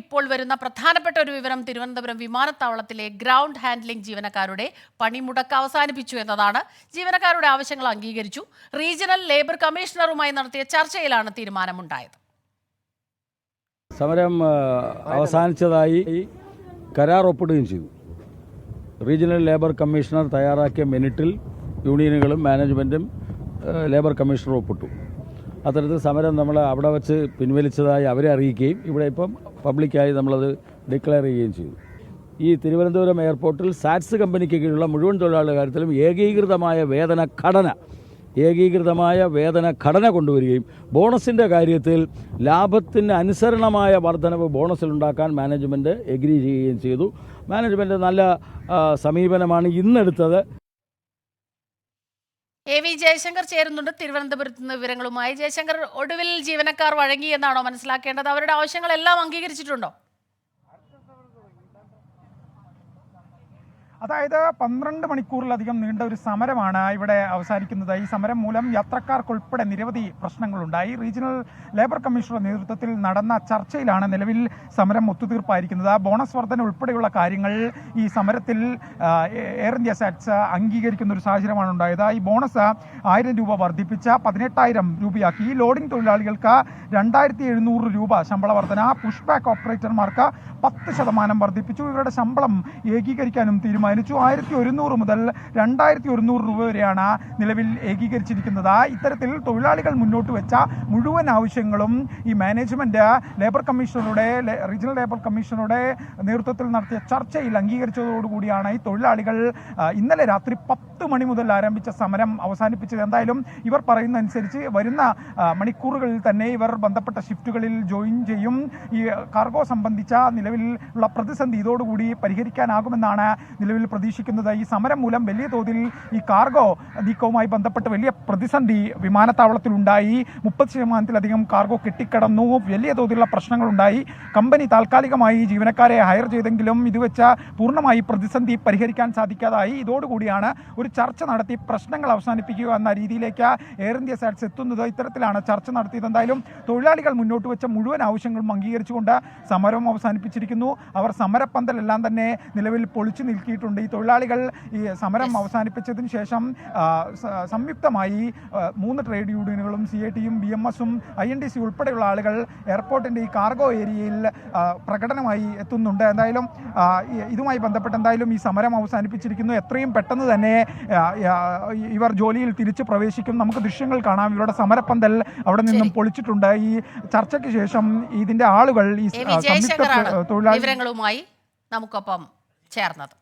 ഇപ്പോൾ വരുന്ന പ്രധാനപ്പെട്ട ഒരു വിവരം തിരുവനന്തപുരം വിമാനത്താവളത്തിലെ ഗ്രൗണ്ട് ഹാൻഡ്ലിംഗ് ജീവനക്കാരുടെ പണിമുടക്ക് അവസാനിപ്പിച്ചു എന്നതാണ് ജീവനക്കാരുടെ ആവശ്യങ്ങൾ അംഗീകരിച്ചു. റീജിയണൽ ലേബർ കമ്മീഷണറുമായി നടത്തിയ ചർച്ചയിലാണ് തീരുമാനമുണ്ടായത്. സമരം അവസാനിച്ചതായി കരാർ ഒപ്പിടുകയും ചെയ്തു. റീജിയണൽ ലേബർ കമ്മീഷണർ തയ്യാറാക്കിയ മിനിറ്റിൽ യൂണിയനുകളും മാനേജ്മെന്റും ലേബർ കമ്മീഷണറും ഒപ്പിട്ടു. അത്തരത്തിൽ സമരം നമ്മൾ അവിടെ വച്ച് പിൻവലിച്ചതായി അവരെ അറിയിക്കുകയും ഇവിടെ ഇപ്പം പബ്ലിക്കായി നമ്മളത് ഡിക്ലെയർ ചെയ്യുകയും ചെയ്തു. ഈ തിരുവനന്തപുരം എയർപോർട്ടിൽ സാറ്റ്സ് കമ്പനിക്ക് കീഴിലുള്ള മുഴുവൻ തൊഴിലാളികളുടെ കാര്യത്തിലും ഏകീകൃതമായ വേതന ഘടന ഏകീകൃതമായ വേതന ഘടന കൊണ്ടുവരികയും ബോണസിന്റെ കാര്യത്തിൽ ലാഭത്തിന് അനുസരണമായ വർധനവ് ബോണസിലുണ്ടാക്കാൻ മാനേജ്മെന്റ് എഗ്രി ചെയ്യുകയും ചെയ്തു. മാനേജ്മെന്റ് നല്ല സമീപനമാണ് ഇന്നെടുത്തത്. എ വി ജയശങ്കർ ചേരുന്നുണ്ട്. തിരുവനന്തപുരത്ത് നിന്ന് വിവരങ്ങളുമായി ജയശങ്കർ ഒടുവിൽ ജീവനക്കാർ വഴങ്ങി എന്നാണോ മനസ്സിലാക്കേണ്ടത്? അവരുടെ ആവശ്യങ്ങളെല്ലാം അംഗീകരിച്ചിട്ടുണ്ടോ? അതായത് പന്ത്രണ്ട് മണിക്കൂറിലധികം നീണ്ട ഒരു സമരമാണ് ഇവിടെ അവസാനിക്കുന്നത്. ഈ സമരം മൂലം യാത്രക്കാർക്കുൾപ്പെടെ നിരവധി പ്രശ്നങ്ങളുണ്ടായി. റീജിയണൽ ലേബർ കമ്മീഷണറുടെ നേതൃത്വത്തിൽ നടന്ന ചർച്ചയിലാണ് നിലവിൽ സമരം ഒത്തുതീർപ്പായിരിക്കുന്നത്. ബോണസ് വർധന ഉൾപ്പെടെയുള്ള കാര്യങ്ങൾ ഈ സമരത്തിൽ എയർ ഇന്ത്യ സാറ്റ്സ് അംഗീകരിക്കുന്ന ഒരു സാഹചര്യമാണ് ഉണ്ടായത്. ഈ ബോണസ് ആയിരം രൂപ വർദ്ധിപ്പിച്ച പതിനെട്ടായിരം രൂപയാക്കി. ഈ ലോഡിംഗ് തൊഴിലാളികൾക്ക് രണ്ടായിരത്തി എഴുന്നൂറ് രൂപ ശമ്പള വർധന. പുഷ് ബാക്ക് ഓപ്പറേറ്റർമാർക്ക് പത്ത് ശതമാനം വർദ്ധിപ്പിച്ചു. ഇവരുടെ ശമ്പളം ഏകീകരിക്കാനും തീരുമാനിച്ചു ആയിരത്തി ഒരുന്നൂറ് മുതൽ രണ്ടായിരത്തി ഒരുന്നൂറ് രൂപ വരെയാണ് നിലവിൽ ഏകീകരിച്ചിരിക്കുന്നത്. ഇത്തരത്തിൽ തൊഴിലാളികൾ മുന്നോട്ട് വെച്ച മുഴുവൻ ആവശ്യങ്ങളും ഈ മാനേജ്മെന്റ് ലേബർ കമ്മീഷണറുടെ റീജിയണൽ ലേബർ കമ്മീഷണറുടെ നേതൃത്വത്തിൽ നടത്തിയ ചർച്ചയിൽ അംഗീകരിച്ചതോടുകൂടിയാണ് ഈ തൊഴിലാളികൾ ഇന്നലെ രാത്രി പത്ത് മണി മുതൽ ആരംഭിച്ച സമരം അവസാനിപ്പിച്ചത്. എന്തായാലും ഇവർ പറയുന്ന അനുസരിച്ച് വരുന്ന മണിക്കൂറുകളിൽ തന്നെ ഇവർ ബന്ധപ്പെട്ട ഷിഫ്റ്റുകളിൽ ജോയിൻ ചെയ്യും. ഈ കാർഗോ സംബന്ധിച്ച നിലവിലുള്ള പ്രതിസന്ധി ഇതോടുകൂടി പരിഹരിക്കാനാകുമെന്നാണ് നിലവിൽ പ്രതീക്ഷിക്കുന്നത് ഈ സമരം മൂലം വലിയ തോതിൽ ഈ കാർഗോ നീക്കവുമായി ബന്ധപ്പെട്ട് വലിയ പ്രതിസന്ധി വിമാനത്താവളത്തിൽ ഉണ്ടായി മുപ്പത് ശതമാനത്തിലധികം കാർഗോ കെട്ടിക്കിടന്നു. വലിയ തോതിലുള്ള പ്രശ്നങ്ങളുണ്ടായി. കമ്പനി താൽക്കാലികമായി ജീവനക്കാരെ ഹയർ ചെയ്തെങ്കിലും ഇത് വെച്ച് പൂർണമായി പ്രതിസന്ധി പരിഹരിക്കാൻ സാധിക്കാതായി. ഇതോടുകൂടിയാണ് ഒരു ചർച്ച നടത്തി പ്രശ്നങ്ങൾ അവസാനിപ്പിക്കുക എന്ന രീതിയിലേക്ക് എയർ ഇന്ത്യ സാറ്റ്സ് എത്തുന്നത്. ഇത്തരത്തിലാണ് ചർച്ച നടത്തിയത്. എന്തായാലും തൊഴിലാളികൾ മുന്നോട്ട് വെച്ച മുഴുവൻ ആവശ്യങ്ങളും അംഗീകരിച്ചുകൊണ്ട് സമരം അവസാനിപ്പിച്ചിരിക്കുന്നു. അവർ സമരപ്പന്തലെല്ലാം തന്നെ നിലവിൽ പൊളിച്ചു നിൽക്കിയിട്ടുണ്ട്. ഈ തൊഴിലാളികൾ ഈ സമരം അവസാനിപ്പിച്ചതിന് ശേഷം സംയുക്തമായി മൂന്ന് ട്രേഡ് യൂണിയനുകളും സി ഐ ടിയും ബി എം എസും ഐ എൻ ഡി സി ഉൾപ്പെടെയുള്ള ആളുകൾ എയർപോർട്ടിന്റെ ഈ കാർഗോ ഏരിയയിൽ പ്രകടനമായി എത്തുന്നുണ്ട്. എന്തായാലും ഇതുമായി ബന്ധപ്പെട്ട് എന്തായാലും ഈ സമരം അവസാനിപ്പിച്ചിരിക്കുന്നു. എത്രയും പെട്ടെന്ന് തന്നെ ഇവർ ജോലിയിൽ തിരിച്ച് പ്രവേശിക്കും. നമുക്ക് ദൃശ്യങ്ങൾ കാണാം. ഇവരുടെ സമരപ്പന്തൽ അവിടെ നിന്നും പൊളിച്ചിട്ടുണ്ട്. ഈ ചർച്ചയ്ക്ക് ശേഷം ഇതിന്റെ ആളുകൾ ഈ സംയുക്ത തൊഴിലാളി വിവരങ്ങളുമായി നമുക്കൊപ്പം ചേർന്നത്.